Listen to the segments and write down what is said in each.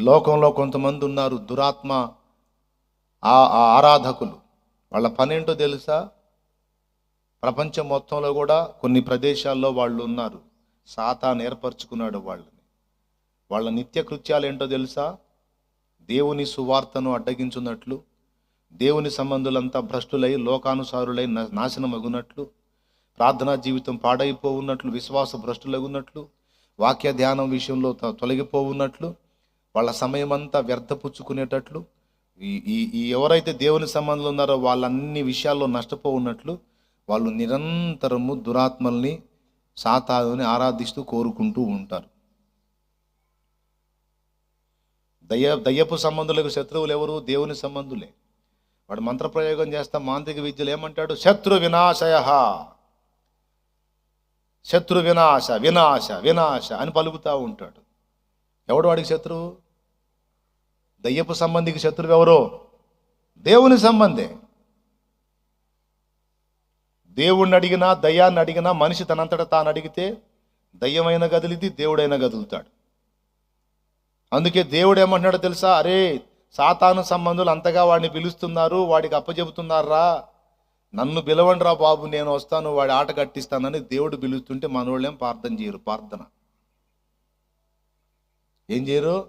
లోకంలో కొంతమంది ఉన్నారు దురాత్మ ఆ ఆ ఆరాధకులు. వాళ్ళ పనేంటో తెలుసా? ప్రపంచం మొత్తంలో కూడా కొన్ని ప్రదేశాల్లో వాళ్ళు ఉన్నారు. సాతాన్ ఏర్పరచుకున్నాడు వాళ్ళని. వాళ్ళ నిత్య కృత్యాలు ఏంటో తెలుసా? దేవుని సువార్తను అడ్డగించున్నట్లు దేవుని సంబంధులంతా భ్రష్టులై లోకానుసారులై నాశనం నాశనమగునట్లు ప్రార్థనా జీవితం పాడైపోవున్నట్లు విశ్వాస భ్రష్టులగున్నట్లు వాక్య ధ్యానం విషయంలో తొలగిపోవున్నట్లు వాళ్ళ సమయం అంతా వ్యర్థపుచ్చుకునేటట్లు ఈ ఈ ఎవరైతే దేవుని సంబంధంలో ఉన్నారో వాళ్ళన్ని విషయాల్లో నష్టపోవున్నట్లు వాళ్ళు నిరంతరము దురాత్మల్ని సాతాదుని ఆరాధిస్తూ కోరుకుంటూ ఉంటారు. దయ్య దయ్యపు సంబంధులకు శత్రువులు ఎవరు? దేవుని సంబంధులే. వాడు మంత్రప్రయోగం చేస్తా మాంత్రిక విద్యలు ఏమంటాడు? శత్రు వినాశయ. శత్రు వినాశ వినాశ వినాశ అని పలుకుతూ ఉంటాడు. ఎవడు వాడికి శత్రువు? దయ్యపు సంబంధికి శత్రువు ఎవరో? దేవుని సంబంధే. దేవుణ్ణి అడిగినా దయ్యాన్ని అడిగినా మనిషి తనంతట తాను అడిగితే దయ్యమైన గదిలిది దేవుడైన గదులుతాడు. అందుకే దేవుడు ఏమంటున్నాడో తెలుసా? అరే సాతాను సంబంధులు అంతగా వాడిని పిలుస్తున్నారు వాడికి అప్పచెబుతున్నారా? నన్ను పిలవండిరా బాబు నేను వస్తాను వాడి ఆట కట్టిస్తానని దేవుడు పిలుస్తుంటే మనోళ్ళేం ప్రార్థన చేయరు ప్రార్థన. ఏం చేయరు?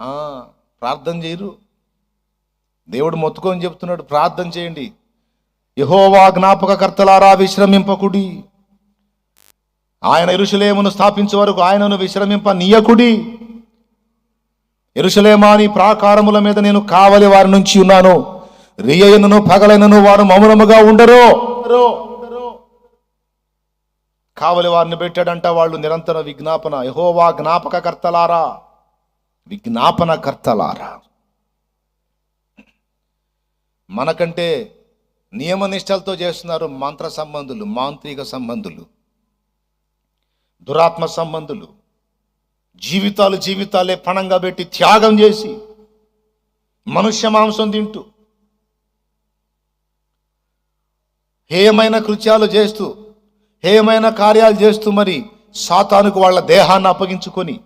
ఆ, ప్రార్థన చేయరు. దేవుడు మొత్తుకొని చెప్తున్నాడు ప్రార్థన చేయండి. యహోవా జ్ఞాపకకర్తలారా విశ్రమింపకుడి. ఆయన ఎరుషలేమును స్థాపించే వరకు ఆయనను విశ్రమింప నీయకుడి ఎరుషలేమాని ప్రాకారముల మీద నేను కావలి వారి నుంచి ఉన్నాను. రియయనను పగలైనను వారు మౌనముగా ఉండరు? కావలి వారిని పెట్టాడంట వాళ్ళు నిరంతర విజ్ఞాపన. యహోవా జ్ఞాపకకర్తలారా విజ్ఞాపన కర్తలారా మనకంటే నియమనిష్టలతో చేస్తున్నారు మంత్ర సంబంధులు మాంత్రిక సంబంధులు దురాత్మ సంబంధులు జీవితాలు జీవితాలే పణంగా పెట్టి త్యాగం చేసి మనుష్య మాంసం తింటూ హేయమైన కృత్యాలు చేస్తూ హేయమైన కార్యాలు చేస్తూ మరి సాతానుకు వాళ్ళ దేహాన్ని అప్పగించుకొని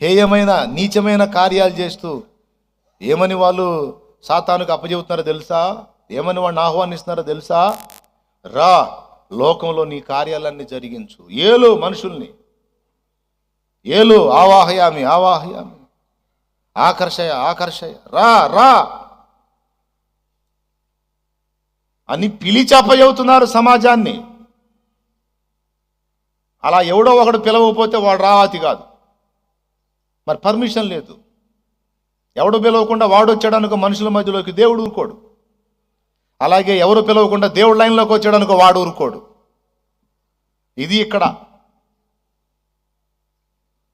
హేయమైన నీచమైన కార్యాలు చేస్తూ ఏమని వాళ్ళు సాతానుకు అప్పచెబుతున్నారో తెలుసా? ఏమని వాడిని ఆహ్వానిస్తున్నారో తెలుసా? రా లోకంలో నీ కార్యాలన్నీ జరిగించు. ఏలు మనుషుల్ని. ఏలు ఆవాహయామి ఆవాహయామి. ఆకర్షయ ఆకర్షయ. రా రా. అని పిలిచి అప్పచెబుతున్నారు సమాజాన్ని. అలా ఎవడో ఒకడు పిలవకపోతే వాడు రావాతి కాదు. మరి పర్మిషన్ లేదు. ఎవడు పిలవకుండా వాడు వచ్చాడనుకో మనుషుల మధ్యలోకి దేవుడు ఊరుకోడు. అలాగే ఎవరు పిలవకుండా దేవుడు లైన్లోకి వచ్చాడనుకో వాడు ఊరుకోడు. ఇది ఇక్కడ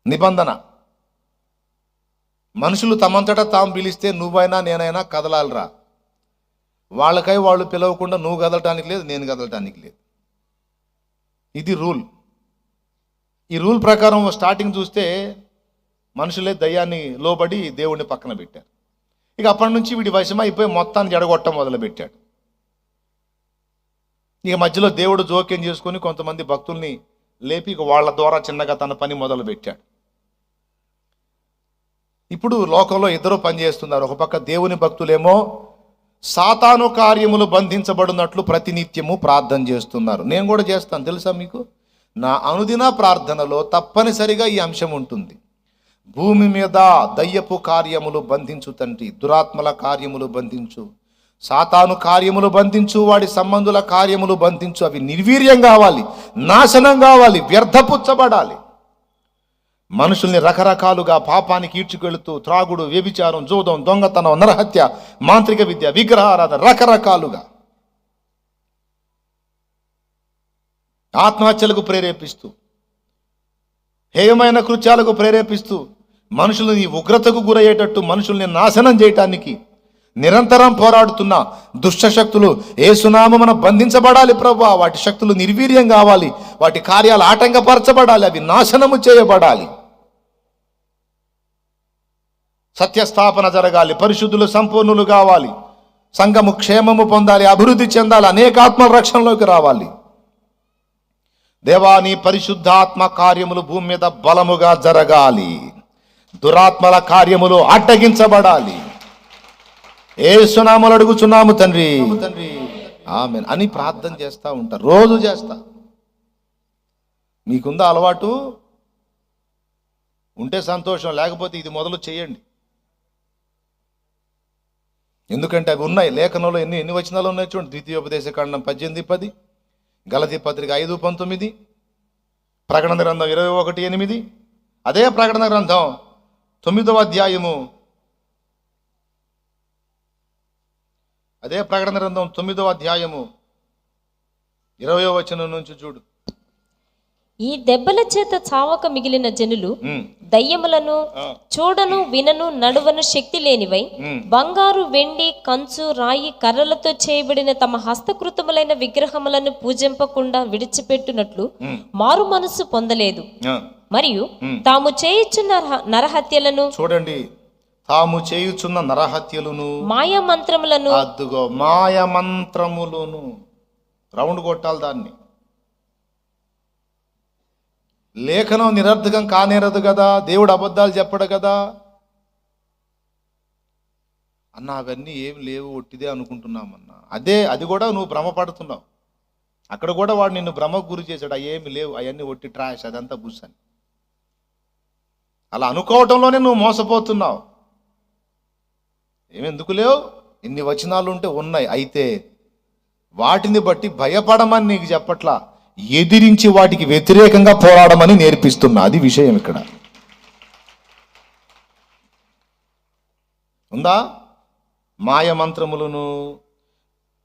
నిబంధన. మనుషులు తమంతటా తాము పిలిస్తే నువ్వైనా నేనైనా కదలాలిరా. వాళ్ళకై వాళ్ళు పిలవకుండా నువ్వు కదలటానికి లేదు నేను కదలటానికి లేదు. ఇది రూల్. ఈ రూల్ ప్రకారం స్టార్టింగ్ చూస్తే మనుషులే దయ్యాన్ని లోబడి దేవుడిని పక్కన పెట్టారు. ఇక అప్పటి నుంచి వీడి వశం అయిపోయి మొత్తాన్ని జడగొట్టం మొదలుపెట్టాడు. ఇక మధ్యలో దేవుడు జోక్యం చేసుకొని కొంతమంది భక్తుల్ని లేపి ఇక వాళ్ళ ద్వారా చిన్నగా తన పని మొదలుపెట్టాడు. ఇప్పుడు లోకంలో ఇద్దరు పనిచేస్తున్నారు ఒక పక్క దేవుని భక్తులేమో సాతాను కార్యములు బంధించబడినట్లు ప్రతినిత్యము ప్రార్థన చేస్తున్నారు. నేను కూడా చేస్తాను తెలుసా మీకు? నా అనుదిన ప్రార్థనలో తప్పనిసరిగా ఈ అంశం ఉంటుంది. భూమి మీద దయ్యపు కార్యములు బంధించు తండ్రి దురాత్మల కార్యములు బంధించు. సాతాను కార్యములు బంధించు వాడి సంబంధుల కార్యములు బంధించు. అవి నిర్వీర్యం కావాలి నాశనం కావాలి వ్యర్థపుచ్చబడాలి. మనుషుల్ని రకరకాలుగా పాపానికి ఈడ్చుకెళుతూ త్రాగుడు వ్యభిచారం జూదం దొంగతనం నరహత్య మాంత్రిక విద్య విగ్రహారాధన రకరకాలుగా. ఆత్మహత్యలకు ప్రేరేపిస్తూ హేయమైన కృత్యాలకు ప్రేరేపిస్తూ మనుషులని ఉగ్రతకు గురయ్యేటట్టు మనుషుల్ని నాశనం చేయటానికి నిరంతరం పోరాడుతున్న దుష్ట శక్తులు ఏ సునామమున బంధించబడాలి ప్రభా. వాటి శక్తులు నిర్వీర్యం కావాలి. వాటి కార్యాలు ఆటంకపరచబడాలి. అవి నాశనము చేయబడాలి. సత్యస్థాపన జరగాలి. పరిశుద్ధులు సంపూర్ణులు కావాలి. సంఘము క్షేమము పొందాలి. అభివృద్ధి చెందాలి. అనేక ఆత్మల రక్షణలోకి రావాలి దేవాని పరిశుద్ధాత్మ కార్యములు భూమి మీద బలముగా జరగాలి. దురాత్మల కార్యములు అడ్డగించబడాలి. ఏ సునాములు అడుగుచున్నాము తండ్రి. తండ్రి ఆమె అని ప్రార్థన చేస్తా ఉంటా రోజు చేస్తా. మీకుందా అలవాటు? ఉంటే సంతోషం లేకపోతే ఇది మొదలు చేయండి. ఎందుకంటే అవి ఉన్నాయి. లేఖనంలో ఎన్ని ఎన్ని వచనాలు ఉన్నాయి చూడండి. ద్వితీయోపదేశ కాండం పద్దెనిమిది పది. గలతి పత్రిక ఐదు పంతొమ్మిది. ప్రకటన గ్రంథం ఇరవై ఒకటి ఎనిమిది. అదే ప్రకటన గ్రంథం. తొమ్మిదవ అధ్యాయము. అదే ప్రకటన గ్రంథం తొమ్మిదవ అధ్యాయము. ఇరవయో వచనం నుంచి చూడు. ఈ దెబ్బల చేత చావక మిగిలిన జనులు దయ్యములను చూడను వినను నడువను శక్తి లేనివై. బంగారు వెండి కంచు రాయి కర్రలతో చేయబడిన తమ హస్తకృతములైన విగ్రహములను పూజింపకుండా విడిచిపెట్టునట్లు మారు మనస్సు పొందలేదు. మరియు. తాము చేయుచున్న నరహ- నరహత్యలను చూడండి తాము చేయుచున్న నరహత్యలును మాయా మంత్రములను అద్దుగో మాయ మంత్రములును రౌండ్ కొట్టాలి దాన్ని లేఖనం నిరర్థకం కానేరదు కదా దేవుడు అబద్ధాలు చెప్పడు కదా. అన్న అవన్నీ ఏం లేవు ఒట్టిదే అనుకుంటున్నామన్నా. అదే అది కూడా నువ్వు భ్రమపడుతున్నావు. అక్కడ కూడా వాడు నిన్ను భ్రమకు గురి చేశాడు. ఏమి లేవు అవన్నీ ఒట్టి ట్రాష్ అదంతా బుస్సని అలా అనుకోవటంలోనే నువ్వు మోసపోతున్నావు. ఏమెందుకు లేవు? ఇన్ని వచనాలు ఉంటే ఉన్నాయి. అయితే వాటిని బట్టి భయపడమని నీకు చెప్పట్లా. ఎదిరించి వాటికి వ్యతిరేకంగా పోరాడమని నేర్పిస్తున్నా అది విషయం ఇక్కడ. ఉందా? మాయ మంత్రములను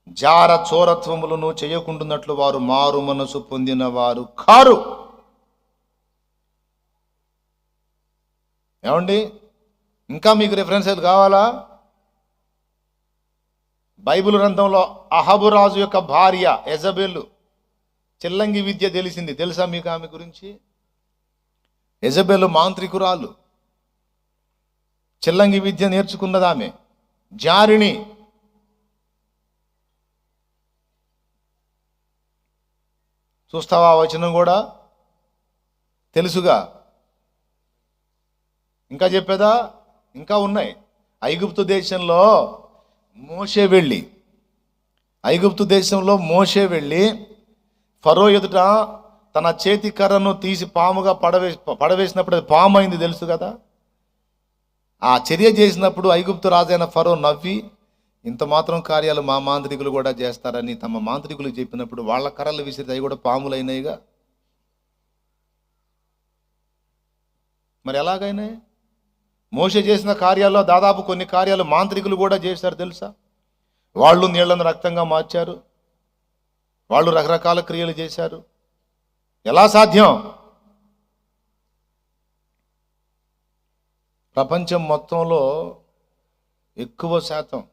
జార చోరత్వములను చేయకుంటున్నట్లు వారు మారు మనసు పొందిన వారు కారు. ఏమండి? ఇంకా మీకు రిఫరెన్స్ ఏది కావాలా? బైబిల్ గ్రంథంలో అహబురాజు యొక్క భార్య ఎజబెల్ చెల్లంగి విద్య తెలిసింది. తెలుసా మీకు ఆమె గురించి? ఎజబెల్ మాంత్రికురాలు. చిల్లంగి విద్య నేర్చుకున్నది ఆమె. జారిణి. చూస్తావా వచనం కూడా? తెలుసుగా. ఇంకా చెప్పేదా? ఇంకా ఉన్నాయి. ఐగుప్తు దేశంలో మోషే వెళ్ళి ఐగుప్తు దేశంలో మోషే వెళ్ళి ఫరో ఎదుట తన చేతి కర్రను తీసి పాముగా పడవే పడవేసినప్పుడు అది పాము అయింది తెలుసు కదా? ఆ చర్య చేసినప్పుడు ఐగుప్తు రాజైన ఫరో నవ్వి ఇంత మాత్రం కార్యాలు మా మాంత్రికులు కూడా చేస్తారని తమ మాంత్రికులు చెప్పినప్పుడు వాళ్ళ కర్రలు విసిరితే అవి కూడా పాములైనాయిగా? మరి ఎలాగైనాయి? మోస చేసిన కార్యాల్లో దాదాపు కొన్ని కార్యాలు మాంత్రికులు కూడా చేశారు తెలుసా? వాళ్ళు నీళ్ళను రక్తంగా మార్చారు. వాళ్ళు రకరకాల క్రియలు చేశారు. ఎలా సాధ్యం? ప్రపంచం మొత్తంలో ఎక్కువ శాతం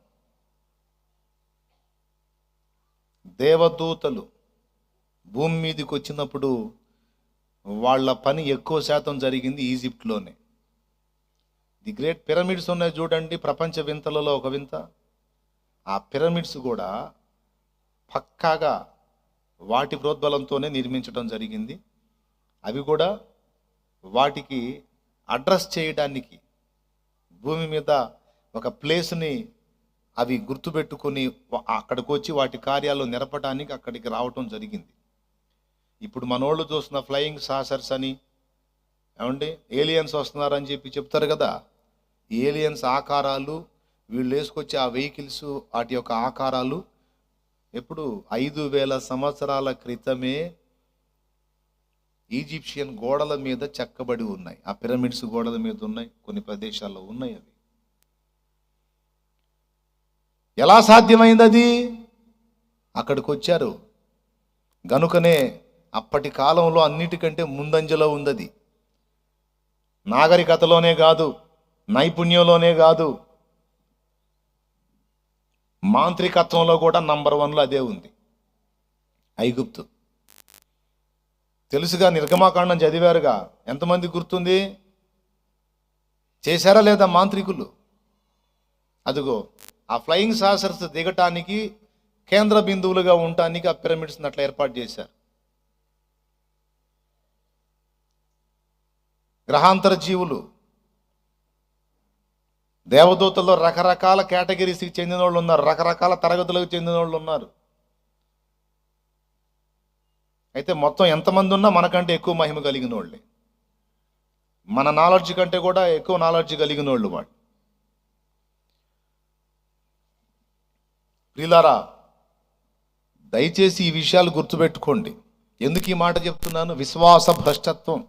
దేవదూతలు భూమి మీదకి వచ్చినప్పుడు వాళ్ళ పని ఎక్కువ శాతం జరిగింది ఈజిప్ట్లోనే. ది గ్రేట్ పిరమిడ్స్ ఉన్నాయి చూడండి ప్రపంచ వింతలలో ఒక వింత. ఆ పిరమిడ్స్ కూడా పక్కాగా వాటి ప్రోద్బలంతోనే నిర్మించడం జరిగింది. అవి కూడా వాటికి అడ్రస్ చేయడానికి భూమి మీద ఒక ప్లేస్ని అవి గుర్తుపెట్టుకొని అక్కడికి వచ్చి వాటి కార్యాలు నిరపడానికి అక్కడికి రావటం జరిగింది. ఇప్పుడు మనోళ్ళు చూస్తున్న ఫ్లయింగ్ సాసర్స్ అని ఏమండి ఏలియన్స్ వస్తున్నారని చెప్పి చెప్తారు కదా. ఏలియన్స్ ఆకారాలు వీళ్ళు వేసుకొచ్చే ఆ వెహికల్స్ వాటి యొక్క ఆకారాలు ఎప్పుడు ఐదు వేల సంవత్సరాల క్రితమే ఈజిప్షియన్ గోడల మీద చెక్కబడి ఉన్నాయి. ఆ పిరమిడ్స్ గోడల మీద ఉన్నాయి. కొన్ని ప్రదేశాల్లో ఉన్నాయి అవి. ఎలా సాధ్యమైంది అది? అక్కడికి వచ్చారు. గనుకనే అప్పటి కాలంలో అన్నిటికంటే ముందంజలో ఉంది అది. నాగరికతలోనే కాదు నైపుణ్యంలోనే కాదు మాంత్రికత్వంలో కూడా నంబర్ వన్లో అదే ఉంది. ఐగుప్తు. తెలుసుగా నిర్గమాకాండం చదివారుగా. ఎంతమంది గుర్తుంది? చేశారా లేదా మాంత్రికులు? అదిగో ఆ ఫ్లయింగ్ సాసర్స్ దిగటానికి కేంద్ర బిందువులుగా ఉండటానికి ఆ పిరమిడ్స్ని అట్లా ఏర్పాటు చేశారు. గ్రహాంతర జీవులు దేవదూతల్లో రకరకాల కేటగిరీస్కి చెందిన వాళ్ళు ఉన్నారు రకరకాల తరగతులకు చెందిన వాళ్ళు ఉన్నారు. అయితే మొత్తం ఎంతమంది ఉన్నా మనకంటే ఎక్కువ మహిమ కలిగిన వాళ్ళే మన నాలెడ్జ్ కంటే కూడా ఎక్కువ నాలెడ్జ్ కలిగిన వాళ్ళు. వాళ్ళు ప్రిలారా దయచేసి ఈ విషయాలు గుర్తుపెట్టుకోండి. ఎందుకు ఈ మాట చెప్తున్నాను? విశ్వాస భ్రష్టత్వం